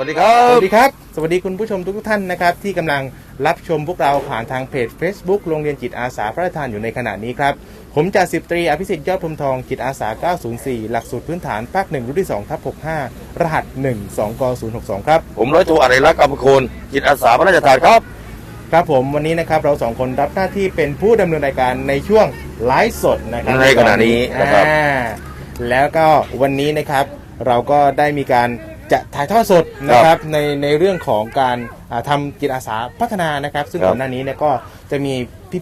วัสดีครัสบวัสดีครับ สวัสดีคุณผู้ชมทุกๆท่านนะครับ ที่กำลังรับชมพวกเราผ่านทางเพจ Facebook โรงเรียนจิตอาสาพระราชทานอยู่ในขณะนี้ครับ ผมจ่าสิบตรีอภิสิทธิ์ยอดพรหมทองจิตอาสา 904 หลักสูตรพื้นฐานภาค1รุ่นที่2ทับ65 รหัส 1 2ก062 ครับ ผมร้อยโทอะไรรักษ์กำมะโคนจิตอาสาพระราชทานครับ ครับผมวันนี้นะครับเราสองคนรับหน้าที่เป็นผู้ดำเนินรายการในช่วงไลฟ์สดนะครับในขณะนี้นะครับอ่าแล้วก็วันนี้นะครับเราก็ได้มีการ จะถ่ายทอดสดนะครับในในเรื่องของการอ่าทำจิตอาสาพัฒนานะครับ ซึ่งครับก่อนหน้านี้เนี่ยก็จะมี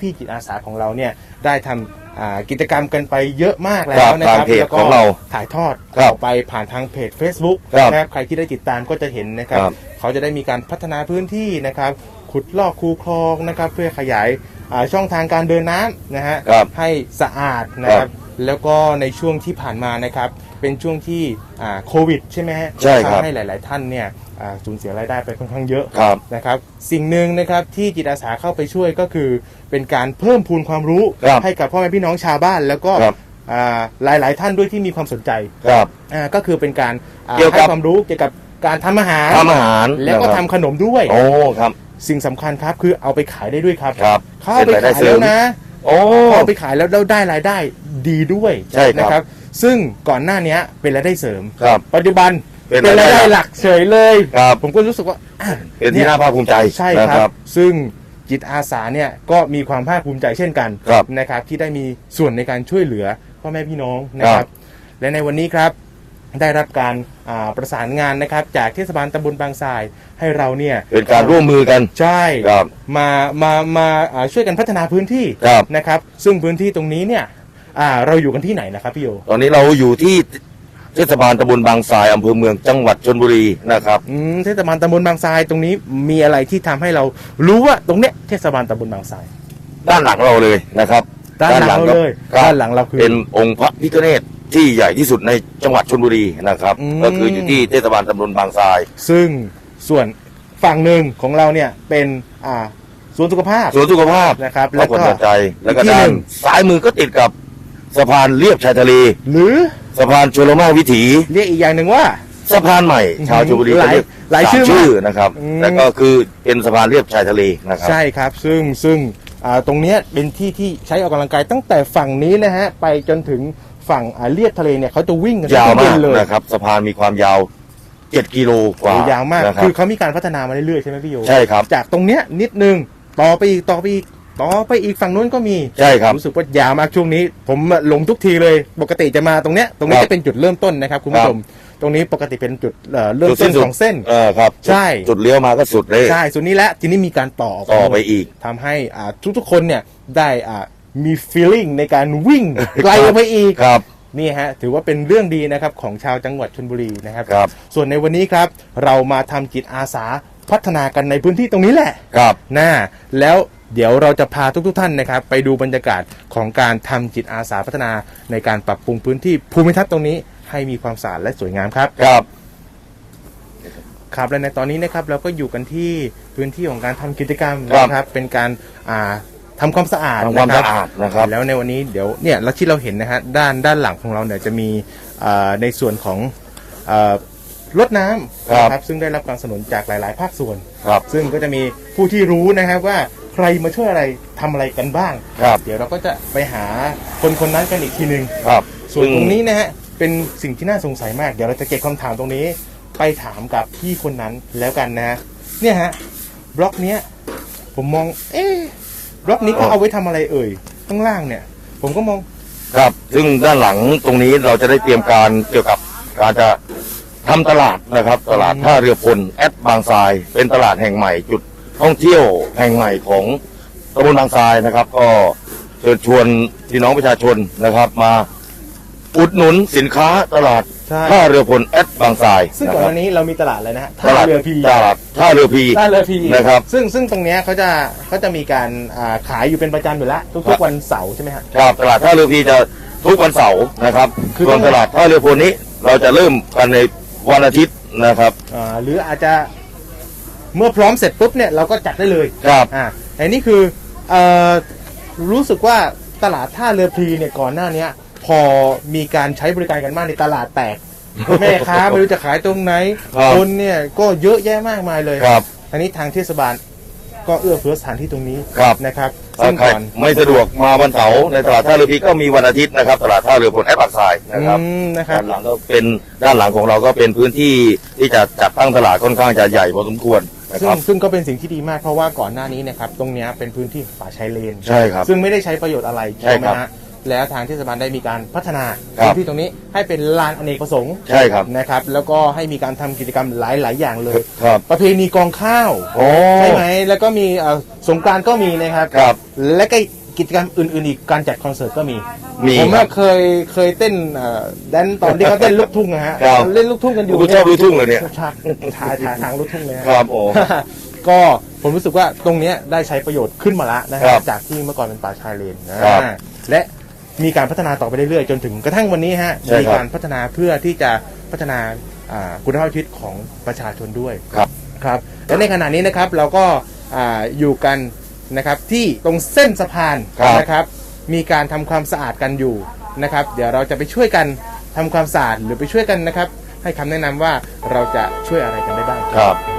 พี่ๆจิตอาสาของเราเนี่ยได้ทำอ่ากิจกรรมกันไปเยอะมากแล้วนะคทารังบเพจแล้วก็ของเราถ่ายทอดครับออกไปผ่านทางเพจ Facebook ครับนะครับใครที่ได้ติดตามก็จะเห็นนะครับครับ เขาจะได้มีการพัฒนาพื้นที่นะครับ ขุดลอกคูคลองนะครับ เพื่อขยายอ่าช่องทางการเดินน้ำนะฮะครับให้สะอาดนะคครัรับบแล้วก็ในช่วงที่ผ่านมานะครับ เป็นช่วงที่อ่าโควิด ใช่ไหมฮะใช่ครับ ทำให้หลาย ๆ ท่านเนี่ยอ่าสูญเสียรายได้ไปค่อนข้างเยอะ ครับ นะครับสิ่งหนึ่งนะครับที่จิตอาสาเข้าไปช่วยก็คือ เป็นการเพิ่มพูนความรู้ครับให้กับพ่อแม่พี่น้องชาวบ้าน แล้วก็ครับอ่าหลาย ๆ ท่านด้วยที่มีความสนใจครับ อ่าก็คือเป็นการอ่าเกี่ยวกับ ให้ความรู้เกี่ยวกับการทำอาหาร ทำอาหารแล้วก็นะครับทำขนมด้วย โอ้ครับ สิ่งสำคัญครับคือเอาไปขายได้ด้วยครับครับเขาเอาไปเป็นรายได้ขายเสริแล้ม วนะโอ้ เขาเอาไปขายแล้วแล้วได้รายได้ดีด้วยใช่ครับ นะครับ ซึ่งก่อนหน้านี้เป็นรายได้เสริม ครับปัจจุบันเป็นเป็นรายได้รายได้หลักเฉยเลย ครับผมก็รู้สึกว่าอะเป็นที่น่าภาคภูมิใจใช่นะคครัรับ บ ซึ่งจิตอาสาเนี่ยก็มีความภาคภูมิใจเช่นกันครับนะครับที่ได้มีส่วนในการช่วยเหลือพ่อแม่พี่น้องนะคครัรับ บ และในวันนี้ครับได้รับการอ่าประสานงานนะครับ จากเทศบาลตำบลบางทรายให้เราเนี่ยเป็นการร่วมมือกัน ใช่ครับมามามาอ่าช่วยกันพัฒนาพื้นที่ครับ นะครับ ซึ่งพื้นที่ตรงนี้เนี่ย อ่า เราอยู่กันที่ไหนนะครับพี่โย ตอนนี้เราอยู่ที่เทศบาลตำบลบางทรายอำเภอเมืองจังหวัดชลบุรีนะครับ อืมเทศบาลตำบลบางทรายตรงนี้มีอะไรที่ทำให้เรารู้ว่าตรงเนี้ยเทศบาลตำบลบางทรายด้านหลังเราเลยนะครับด้านหลังเราเลยครับด้านหลังเราคือ เป็นองค์พระพิฆเนศที่ใหญ่ที่สุดในจังหวัดชลบุรีนะครับ อืม ก็คืออยู่ที่เทศบาลตำบลบางทรายซึ่งส่วนฝั่งหนึ่งของเราเนี่ยเป็นอ่าสวนสุขภาพสวนสุขภาพนะครับแล้แล้ววก็ก็ ใจแล้วก็อีกที่ด้าหนนึ่งซ้ายมือก็ติดกับ สะพานเรียบชายทะเล หรือสะพานชลมาวิถี เรียกอีกอย่างหนึ่งว่า สะพานใหม่ ชาวชลบุรีหลายจะเรียกหลายสมชื่อมากชื่อนะครับ อืม แล้วก็คือเป็นสะพานเรียบชายทะเลนะครับ ใช่ครับ ซึ่งซึ่งอ่าตรงเนี้ยเป็นที่ที่ใช้ออกกำลังกายตั้งแต่ฝั่งนี้นะฮะ ไปจนถึงฝั่งอ่าเลียบทะเลเนี่ยเขาจะวิ่งกันยาวทั้งมาเย็กนเลยนะครับ สะพานมีความยาว 7 กิโลกว่าโอ้ยาวมาก นะครัคืบอเขามีการพัฒนามาเรื่อยๆใช่ไหมพี่โยใช่ครับ จากตรงเนี้ยนิดนึงต่อไปอีกต่อไปอีก ต่อไปอีกฝั่งนู้นก็มีใช่ครับรู้สึกว่ายาวมากช่วงนี้ ผมหลงทุกทีเลย ปกติจะมาตรงเนี้ยตรงนี้ครับจะเป็นจุดเริ่มต้นนะครับคุณผู้ชมตรงนี้ปกติเป็นจุดเอ่อเริ่มจุดต้สิ้นนสุดของเส้นเออครับใช่จุดเลี้ยวมาก็สุดเลยใช่ส่วนนี้แหละทีนี้มีการต่อต่อไปอีกทำให้อ่าทุกๆคนเนี่ยได้อ่ามี feeling ในการวิ่งไกลออกไปอีกครับนี่ฮะถือว่าเป็นเรื่องดีนะครับของชาวจังหวัดชลบุรีนะครับครับส่วนในวันนี้ครับ เรามาทำจิตอาสาพัฒนากันในพื้นที่ตรงนี้แหละครับนะแล้ว เดี๋ยวเราจะพาทุกๆท่านนะครับ ไปดูบรรยากาศของการทำจิตอาสาพัฒนาในการปรับปรุงพื้นที่ภูมิทัศน์ตรงนี้ให้มีความสะอาดและสวยงามครับครับครับและในตอนนี้นะครับเราก็อยู่กันที่พื้นที่ของการทำกิจกรรมครับนะครับ เป็นการอ่าทำความสะอาดทำความนะสะอาดนะครับ แล้วในวันนี้เดี๋ยวเนี่ยแล้วที่เราเห็นนะฮะด้านด้านหลังของเราเนี่ยจะมีอ่าในส่วนของอ่ารถน้ำครับนะครับซึ่งได้รับการสนับสนุนจากหลาย ๆ ภาคส่วนครับซึ่งก็จะมีผู้ที่รู้นะครับว่า ใครมาช่วยอะไรทำอะไรกันบ้าง ครับเดี๋ยวเราก็จะไปหาคนคนนั้นกันอีกทีหนึ่งครับ ส่วนตรงนี้นะฮะเป็นสิ่งที่น่าสงสัยมาก เดี๋ยวเราจะเก็บคำถามตรงนี้ ไปถามกับพี่คนนั้นแล้วกันนะเนี่ยฮะบล็อกเนี้ยผมมอง เอ๊ะบล็อกนี้ก็เอาไว้ทำอะไรเอ่ยข้างล่างเนี่ย ผมก็มอง ครับ ซึ่งด้านหลังตรงนี้เราจะได้เตรียมการเกี่ยวกับการจะทำตลาดนะครับ ตลาดท่าเรือพลแอดบางทราย เป็นตลาดแห่งใหม่จุด ท่องเที่ยวแห่งใหม่ของตำบลบางทรายนะครับ ก็เชิญชวนพี่น้องประชาชนนะครับมาอุดหนุนสินค้าตลาดใช่ ท่าเรือพลแอดบางทรายซึ่งนะก่อนคหรับน้านี้เรามีตลาดเลยนะฮะตท่าลาดเรือพีตลาดท่าเรือพี ท่าเรือพีนะครับ ซึ่งซึ่งตรงเนี้ยเขาจะเขาจะมีการอ่าขายอยู่เป็นประจำอยู่แล้วครัทุกบๆวันเสาร์ใช่ไหมฮะ ครับตลาดท่าเรือพีจะทุกวันเสาร์นะครับคือ ส่วนต้องตลาดท่าเรือพลนี้ เราจะเริ่มกันในวันอาทิตย์นะครับ อ่าหรืออาจจะ เมื่อพร้อมเสร็จปุ๊บเนี่ยเราก็จัดได้เลยครับอ่าอันนี้คือเอ่อรู้สึกว่าตลาดท่าเรือพลีเนี่ยก่อนหน้าเนี้ย พอมีการใช้บริการกันมากในตลาดแตกแม่ค้าไม่รู้จะขายตรงไหนครับคนเนี่ยก็เยอะแยะมากมายเลยครับ อันนี้ทางเทศบาลก็เอื้อเฟื้อสถานที่ตรงนี้ครับ นะครับถ้าซึ่งใครก่อน ไม่สะดวกมาวันเสาร์ในตลาดท่าเรือพีก็มีวันอาทิตย์นะครับ ตลาดท่าเรือพลแอปปากทรายนะครับ อืมนะครับด้านหลังก็เป็นด้านหลังของเราก็เป็นพื้นที่ที่จะจัดตั้งตลาดค่อนข้างจะใหญ่พอสมควร นะซึ่คงรับ ซึ่งก็เป็นสิ่งที่ดีมากเพราะว่าก่อนหน้านี้นะครับตรงเนี้ยเป็นพื้นที่ป่าชายเลนใช่ครับซึ่งไม่ได้ใช้ประโยชน์อะไรใช่ครับไหมฮะแล้วทางเทศบาลได้มีการพัฒนาครับพื้นที่ตรงนี้ให้เป็นลานอเนกประสงค์ใช่ครับ นะครับ แล้วก็ให้มีการทำกิจกรรมหลาย ๆ อย่างเลย ครับประเพณีกองข้าว โอ้ ใช่ไหมแล้วก็มีเอ่อสงกรานต์ก็มีนะครับครับ และก็ กิจกรรมอื่นๆอีกการจัดคอนเสิร์ตก็มี มีผมครัว่าบ เคยเคยเต้นเอ่อแดนตอนที่เขาเต้นลูกทุ่งนะฮะครับ เล่นลูกทุ่งกันอยู่กูชอบลูกทุ่งเลยเนี่ยฉากฉากฉากทางลูกทุ่งเลยฮะ ครับโอ้ ก็ผมรู้สึกว่าตรงเนี้ยได้ใช้ประโยชน์ขึ้นมาแล้วนะคครัรับบจากที่เมื่อก่อนเป็นป่าชายเลนครับอ่าและมีการพัฒนาต่อไปเรื่อยๆ จนถึงกระทั่งวันนี้ฮะใช่มีครับการพัฒนาเพื่อที่จะพัฒนาอ่าคุณภาพชีวิตของประชาชนด้วยครับ ครับและในขณะนี้นะครับเราก็อ่าอยู่กัน นะครับที่ตรงเส้นสะพานครับนะครับ มีการทำความสะอาดกันอยู่นะครับ เดี๋ยวเราจะไปช่วยกันทำความสะอาดหรือไปช่วยกันนะครับ ให้คำแนะนำว่าเราจะช่วยอะไรกันได้บ้าง ครับ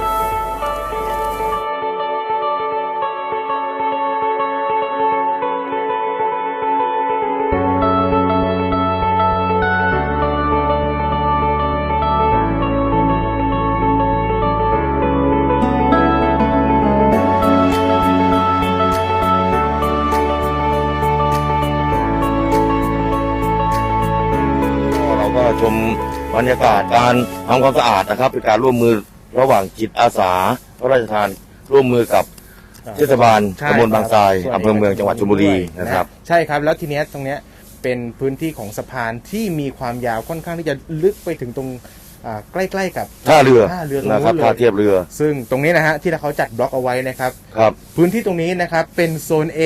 รรยากาศการทำความสะอาดนะครับ เป็นการร่วมมือระหว่างจิตอาสาพระราชทานร่วมมือกับเทศบาลใช่ตำบลบางทรายส่วนอำเภอเมืองจังหวัดชลบุรีนะครับ ใช่ครับแล้วทีเนี้ยตรงเนี้ยเป็นพื้นที่ของสะพานที่มีความยาวค่อนข้างที่จะลึกไปถึงตรงอ่าใกล้ๆกับท่าเรือท่าเรือตรงนู้นนะครับเลยท่าเทียบเรือซึ่งตรงนี้นะฮะที่เขาจัดบล็อกเอาไว้นะครับ ครับ พื้นที่ตรงนี้นะครับเป็นโซน A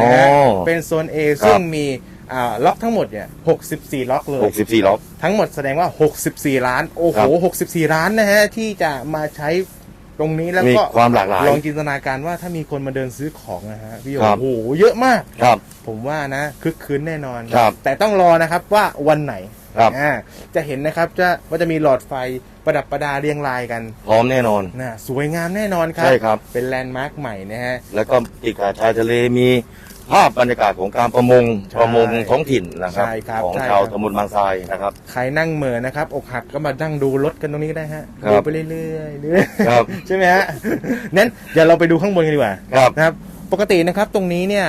นะฮะอ๋อเป็นโซน A ครับ ซึ่งมี อ่าล็อกทั้งหมดเนี่ย64 ล็อกเลย64ล็อก ทั้งหมดแสดงว่า 64 ล้าน โอ้โหครับ64 ล้านนะฮะ ที่จะมาใช้ตรงนี้แล้วมีก็ความหลากหลายลองจินตนาการว่าถ้ามีคนมาเดินซื้อของนะฮะพี่โยครับโอ้โหเยอะมากครับ ผมว่านะคึกคืนแน่นอนครับ แต่ต้องรอนะครับว่าวันไหนครับอ่าจะเห็นนะครับจะว่าจะมีหลอดไฟประดับประดาเรียงรายกัน พร้อมแน่นอนนะสวยงามแน่นอนครับใช่ครับเป็นแลนด์มาร์คใหม่นะฮะแล้วก็ติดกับชายทะเลมี ภาพบรรยากาศของการประมงใช่ประมงท้องถิ่นนะครับ ใช่ครับของใช่ชาวครับตำบลบางทรายนะครับ ใครนั่งเหม่อนะครับ อกหักก็มานั่งดูรถกันตรงนี้ก็ได้ฮะครับดูไปเรื่อยๆเรื่อยๆครับใช่ไหมฮะนั้นเดี๋ยวเราไปดูข้างบนกันดีกว่าครับ นะครับ ปกตินะครับตรงนี้เนี่ย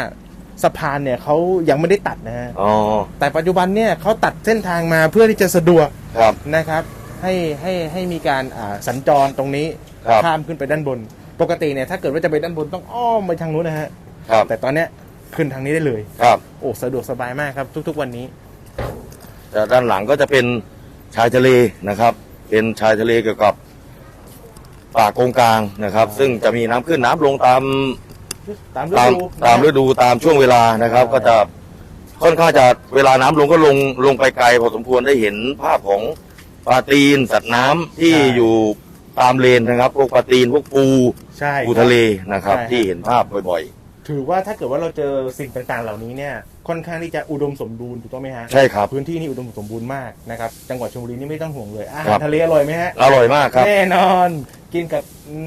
สะพานเนี่ยเขายังไม่ได้ตัดนะฮะอ๋อแต่ปัจจุบันเนี่ยเขาตัดเส้นทางมาเพื่อที่จะสะดวกครับ นะครับ ให้ให้ให้มีการอ่าสัญจรตรงนี้ครับ ข้ามขึ้นไปด้านบน ปกติเนี่ยถ้าเกิดว่าจะไปด้านบนต้องอ้อมไปทางนู้นนะฮะ ครับ แต่ตอนเนี้ย ขึ้นทางนี้ได้เลย ครับ โอ้สะดวกสบายมากครับ ทุก ๆ วันนี้ แต่ด้านหลังก็จะเป็นชายทะเลนะครับ เป็นชายทะเลเกี่ยวกับป่าโกงกลางนะครับ ซึ่งจะมีน้ำขึ้นน้ำลงตามตามฤตามดูตามฤดูตามช่วงเวลานะครับ ก็จะค่อนข้างจะเวลาน้ำลงก็ลงลงไปไกลพอสมควรได้เห็นภาพของปลาตีนสัตว์น้ำที่อยู่ตามเลนนะครับ พวกปลาตีนพวกปูใช่ ปูทะเลนะครับ ใช่ครับ ที่เห็นภาพบ่อย ถือว่าถ้าเกิดว่าเราเจอสิ่งต่างๆ เหล่านี้เนี่ยค่อนข้างที่จะอุดมสมบูรณ์ถูกต้องไหมฮะๆใช่ครับพื้นที่นี่อุดมสมบูรณ์มากนะครับจังหวัดชลบุรีนี่ไม่ต้องห่วงเลยอาครัหารบ ทะเลอร่อยไหมฮะอร่อยมากครับ แน่นอนกินกับ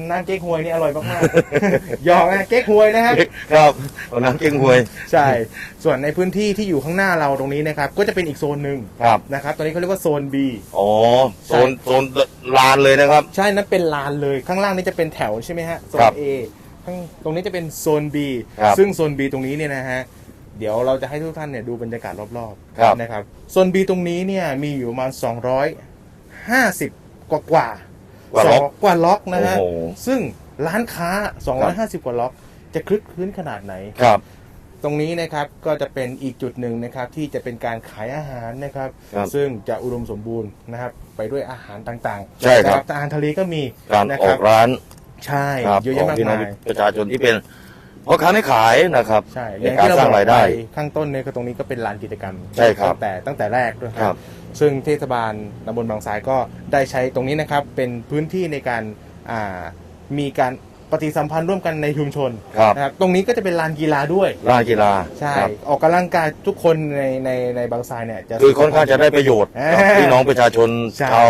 น้ำเก๊กฮวยนี่อร่อยมากๆ หยอกนะเก๊กฮวยนะฮะ ครับเอาน้ำเก้งหวยใช่ ส่วนในพื้นที่ที่อยู่ข้างหน้าเราตรงนี้นะครับ ก็จะเป็นอีกโซนหนึ่งครับนะครับ ตอนนี้เขาเรียกว่าโซน B อ๋อโซนโซนลานเลยนะครับ ใช่นั่นเป็นลานเลย ข้างล่างนี่จะเป็นแถวใช่ไหมฮะ โซครันบ A ข้าง ตรงนี้จะเป็นโซน B ครับซึ่งโซน B ตรงนี้เนี่ยนะฮะเดี๋ยวเราจะให้ทุกท่านเนี่ยดูบรรยากาศรอบครับ ๆนะครับโซน B ตรงนี้เนี่ยมีอยู่ประมาณ250 กว่ากว่าๆกว่าล็อกสองกว่าล็อกนะฮะโอ้โหซึ่งร้านค้า 250 กว่าล็อก จะคลึกคลื้นขนาดไหน ครับ ตรงนี้นะครับก็จะเป็นอีกจุดหนึ่งนะครับที่จะเป็นการขายอาหารนะครับ ครับซึ่งจะอุดมสมบูรณ์นะครับไปด้วยอาหารต่างๆใช่ครับ นะอาหารทะเลก็มีการนะอคอรับ กร้าน ใช่ครับเยอะขแยะองมากพี่น้องมายประชาชนที่เป็นพ่อค้าไม่ขายนะครับใช่อในย่างการที่เราสร้าบงอกรายได้ ไปข้างต้นเนี่ยก็ตรงนี้ก็เป็นลานกิจกรรมใช่ครับตั้งแต่ตั้งแต่แรกด้วยคครัรับ บ ซึ่งเทศบาลตำบลบางทรายก็ได้ใช้ตรงนี้นะครับ เป็นพื้นที่ในการอ่ามีการปฏิสัมพันธ์ร่วมกันในชุมชนครับนะครับ ตรงนี้ก็จะเป็นลานกีฬาด้วยลานกีฬาใช่ครับออกกำลังกายทุกคนในในในบางทรายเนี่ยจะ คือค่อนข้างจะได้ประโยชน์กับอ่าพี่น้องประชาชนใช่ ชาว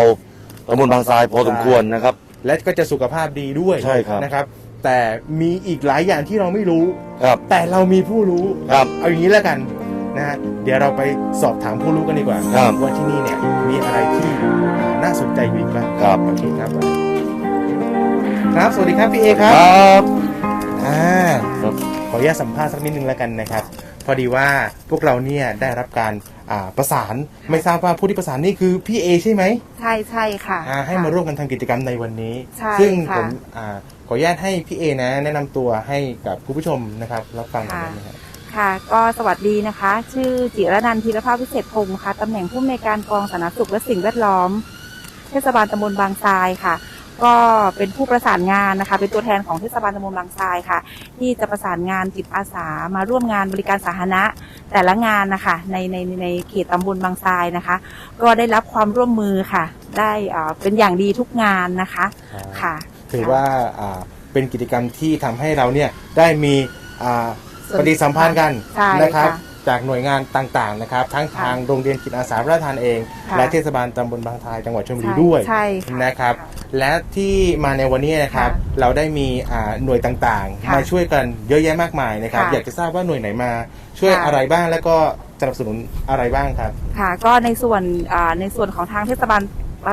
ตำบลบางทรายพอสมควรนะครับ และก็จะสุขภาพดีด้วยใช่ครับ นะครับ แต่มีอีกหลายอย่างที่เราไม่รู้ ครับ แต่เรามีผู้รู้ครับ เอาอย่างนี้แล้วกันนะฮะเดี๋ยวเราไปสอบถามผู้รู้กันดีกว่าครับ ว่าที่นี่เนี่ยมีอะไรที่น่าสนใจอยู่อีกบ้างครับโอเคครับ ครับสวัสดีครับพี่เอคครับรับ อ่าครับ ขออนุญาตสัมภาษณ์สักนิดนึงแล้วกันนะครับ พอดีว่าพวกเราเนี่ยได้รับการอ่าประสานไม่ทราบว่าผู้ที่ประสานนี่คือพี่เอใช่ไหมใช่ใช่ค่ะอ่าให้มาร่วมกันทำกิจกรรมในวันนี้ ใช่ซึ่งค่ะผมอาขออนุญาตให้พี่เอนะ แนะนำตัวให้กับคุณผู้ชมนะครับรับฟังหน่อยค่ะได้ไหมครับค่ะ ก็สวัสดีนะคะ ชื่อจิรนันท์ธีรภาพวิเศษพงศ์ค่ะตำแหน่งผู้อำนวยการกองสาธารณสุขและสิ่งแวดล้อม เทศบาลตำบลบางทรายค่ะ ก็เป็นผู้ประสานงานนะคะ เป็นตัวแทนของเทศบาลตำบลบางทรายค่ะ ที่จะประสานงานจิตอาสามาร่วมงานบริการสาธารณะแต่ละงานนะคะในในในเขตตำบลบางทรายนะคะ ก็ได้รับความร่วมมือค่ะ ได้อ่าเป็นอย่างดีทุกงานนะคะค่ะ ถือว่าอ่าเป็นกิจกรรมที่ทำให้เราเนี่ยได้มีอ่าส่วนปฏิสัมพันธ์กันใช่นะครับ ค่ะ จากหน่วยงานต่างๆนะครับทั้งค่ะทางโรงเรียนจิตอาสาพระราชทานเอง ค่ะและเทศบาลตำบลบางทรายจังหวัดชลบุรีใช่ด้วยใช่ค่ะนะครับ และที่มาในวันนี้นะครับ ค่ะเราได้มีอ่าหน่วยต่างค่ะๆมาช่วยกันเยอะแยะมากมายนะครับ ค่ะอยากจะทราบว่าหน่วยไหนมา ช่วยค่ะ อะไรบ้างแล้วก็สนับสนุนอะไรบ้างครับ ค่ะก็ในส่วนอ่าในส่วนของทางเทศบาล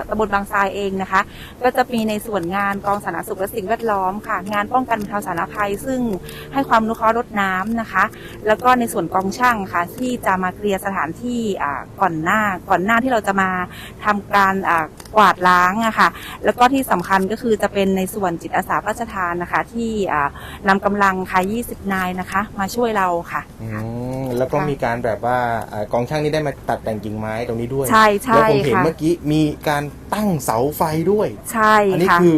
ตำบลบางทรายเองนะคะ ก็จะมีในส่วนงานกองสาธารณสุขและสิ่งแวดล้อมค่ะ งานป้องกันบรรเทาสาธารณภัย ซึ่งให้ความอนุเคราะห์ลดน้ำนะคะ แล้วก็ในส่วนกองช่างค่ะที่จะมาเคลียร์สถานที่ก่อนหน้าก่อนหน้าที่เราจะมาทำการกวาดล้างอะค่ะ แล้วก็ที่สำคัญก็คือจะเป็นในส่วนจิตอาสาพระราชทานนะคะ ที่อ่านำกำลังค่ะ 20 นายนะคะ มาช่วยเราค่ะอื แล้วก็ค่ะ มีการแบบว่าอ่ากองช่างนี่ได้มาตัดแต่งกิ่งไม้ตรงนี้ด้วยใช่ใช่แล้วผมเห็นค่ะเมื่อกี้มีการตั้งเสาไฟด้วย ใช่อันี้ค่ะ คือ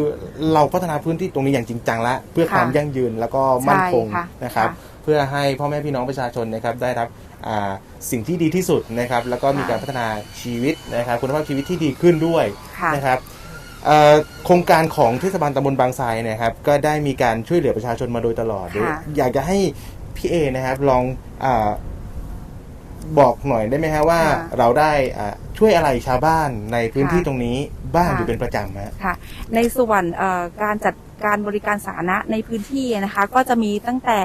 เราพัฒนาพื้นที่ตรงนี้อย่างจริงจังแล้วเพื่อค่ะความยั่งยืนแล้วก็มั่นคงใช่ค่ะนะครับ ค่ะเพื่อให้พ่อแม่พี่น้องประชาชนนะครับได้รับอ่าสิ่งที่ดีที่สุดนะครับ แล้วก็มีค่ะ การพัฒนาชีวิตนะครับ คุณภาพชีวิตที่ดีขึ้นด้วย ค่ะ นะครับเอ่อโครงการของเทศบาลตำบลบางทรายเนะครับ ก็ได้มีการช่วยเหลือประชาชนมาโดยตลอดค่ะ อยากจะให้พี่เอนะครับลองอา บอกหน่อยได้ไหมฮะว่าค่ะเราได้อ่าช่วยอะไรชาวบ้านในพื้นที่ค่ะตรงนี้บ้างค่ะ อยู่เป็นประจำฮะ ค่ะ ในส่วนเอ่อการจัดการบริการสาธารณะในพื้นที่นะคะ ก็จะมีตั้งแต่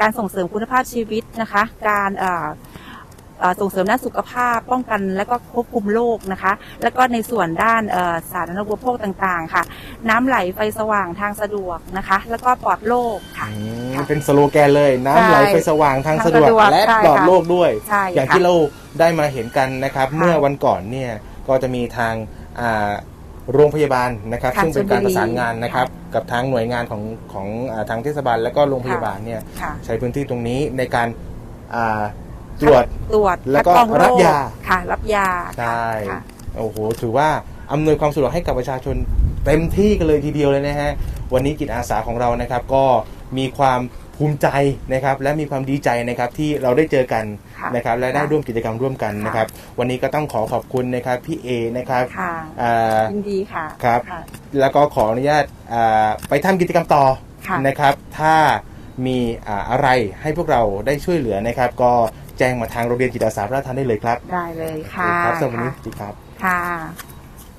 การส่งเสริมคุณภาพชีวิตนะคะ การเอ่อเอ่อ ส่งเสริมด้านสุขภาพ ป้องกันและก็ควบคุมโรคนะคะ แล้วก็ในส่วนด้านเอ่อสาธารณูปโภคต่างๆ ค่ะ น้ำไหลไฟสว่างทางสะดวกนะคะ แล้วก็ปลอดโรคค่ะอืมค่ะเป็นสโลแกนเลยน้ำไหลไฟสว่างทางทางสะดวกสะดวกและใช่ปลอดค่ะโลกด้วยใช่อย่างค่ะที่เราได้มาเห็นกันนะครับค่ะเมื่อวันก่อนเนี่ยก็จะมีทางอ่าโรงพยาบาลนะครับค่ะซึ่งเป็นการชลบุรีประสานงานนะครับค่ะกับทางหน่วยงานของของอาทางเทศบาลและก็โรงพยาบาลเนี่ยค่ะใช้พื้นที่ตรงนี้ในการอ่า ตรวจตรวจแล้วก็คัดกรองโรับยา ค่ะ รับยาใช่ค่ะ โอ้โหถือว่าอำนวยความสะดวกให้กับประชาชนเต็มที่กันเลยทีเดียวเลยนะฮะวันนี้จิตอาสาของเรานะครับ ก็มีความภูมิใจนะครับ และมีความดีใจนะครับที่เราได้เจอกันค่ะนะครับ และได้ค่ะร่วมกิจกรรมร่วมกันนะครับ วันนี้ก็ต้องขอขอบคุณนะครับพี่เอนะครับค่ะ อ่า ยินดีค่ะครับค่ะแล้วก็ขออนุญาตอ่าไปทำกิจกรรมต่อค่ะนะครับ ถ้ามีอ่าอะไรให้พวกเราได้ช่วยเหลือนะครับ ก็ แจ้งมาทางโรงเรียนจิตอาสาพระราชทานได้เลยครับ ได้เลยค่ะครับสำหรับวันนี้จิตครับ ค่ะ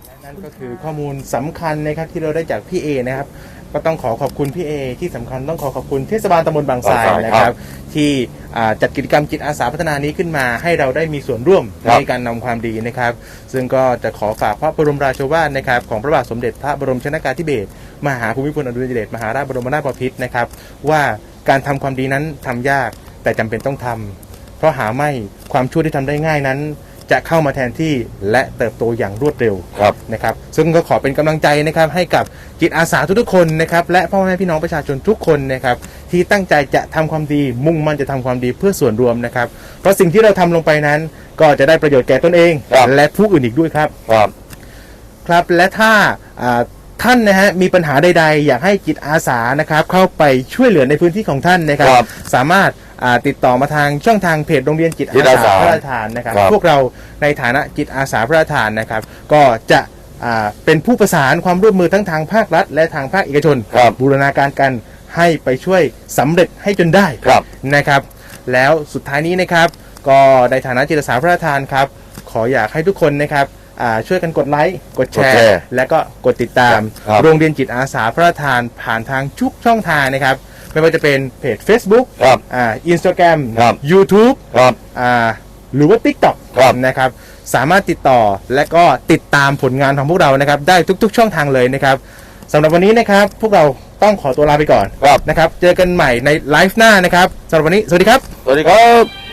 และนั่นก็คือข้อมูลสำคัญนะครับที่เราได้จากพี่เอนะครับ ก็ต้องขอขอบคุณพี่เอที่สำคัญต้องขอขอบคุณเทศบาลตำบลบางทรายบางทรายนะคครัรับ บ ที่อ่าจัดกิจกรรมจิตอาสาพัฒนานี้ขึ้นมาให้เราได้มีส่วนร่วมครับ ในการนำความดีนะครับ ซึ่งก็จะขอฝากพระบรมราโชวาทนะครับของพระบาทสมเด็จพระบรมชนกาธิเบศรมหาภูมิพลอดุลยเดชมหาราชบรมนาถบพิตรนะครับ ว่าการทำความดีนั้นทำยากแต่จำเป็นต้องทำ เพราะหาไม่ความชั่วที่ทำได้ง่ายนั้น จะเข้ามาแทนที่และเติบโตอย่างรวดเร็วครับนะครับ ซึ่งก็ขอเป็นกำลังใจนะครับให้กับจิตอาสาทุกๆคนนะครับและพ่อแม่พี่น้องประชาชนทุกคนนะครับที่ตั้งใจจะทำความดีมุ่งมั่นจะทำความดีเพื่อส่วนรวมนะครับเพราะสิ่งที่เราทำลงไปนั้น ก็จะได้ประโยชน์แก่ตนเองครับและผู้อื่นอีกด้วยครับครับครับและถ้าอ่าท่านนะฮะมีปัญหาใดๆ อยากให้จิตอาสานะครับเข้าไปช่วยเหลือในพื้นที่ของท่านนะครับครับสามารถ อ่าติดต่อมาทางช่องทางเพจโรงเรียนจิตจิตอาอาสาสาพระราชทานนะครับ ครับ พวกเราในฐานะจิตอาสาพระราชทานนะครับ ก็จะอ่าเป็นผู้ประสานความร่วมมือทั้งทางภาครัฐ และทางภาคเอกชน ครับ บูรณาการกันให้ไปช่วยสำเร็จให้จนได้ครับ นะครับ แล้วสุดท้ายนี้นะครับ ก็ในฐานะจิตอาสาพระราชทานครับ ขออยากให้ทุกคนนะครับอ่าช่วยกันกดไลค์กดแชกดแชร์ร์และก็กดติดตาม ครับ โรงเรียนจิตอาสาพระราชทานผ่านทางทุกช่องทางนะครับ ไม่ว่าจะเป็นเพจ Facebook ครับอ่าอินสตาแกรมครับ YouTube ครับ อ่าหรือว่า TikTok ครับนะครับ สามารถติดต่อและก็ติดตามผลงานของพวกเรานะครับ ได้ทุกๆช่องทางเลยนะครับสำหรับวันนี้นะครับ พวกเราต้องขอตัวลาไปก่อนครับ นะครับ เจอกันใหม่ในไลฟ์หน้านะครับสำหรับวันนี้ สวัสดีครับ สวัสดีครับ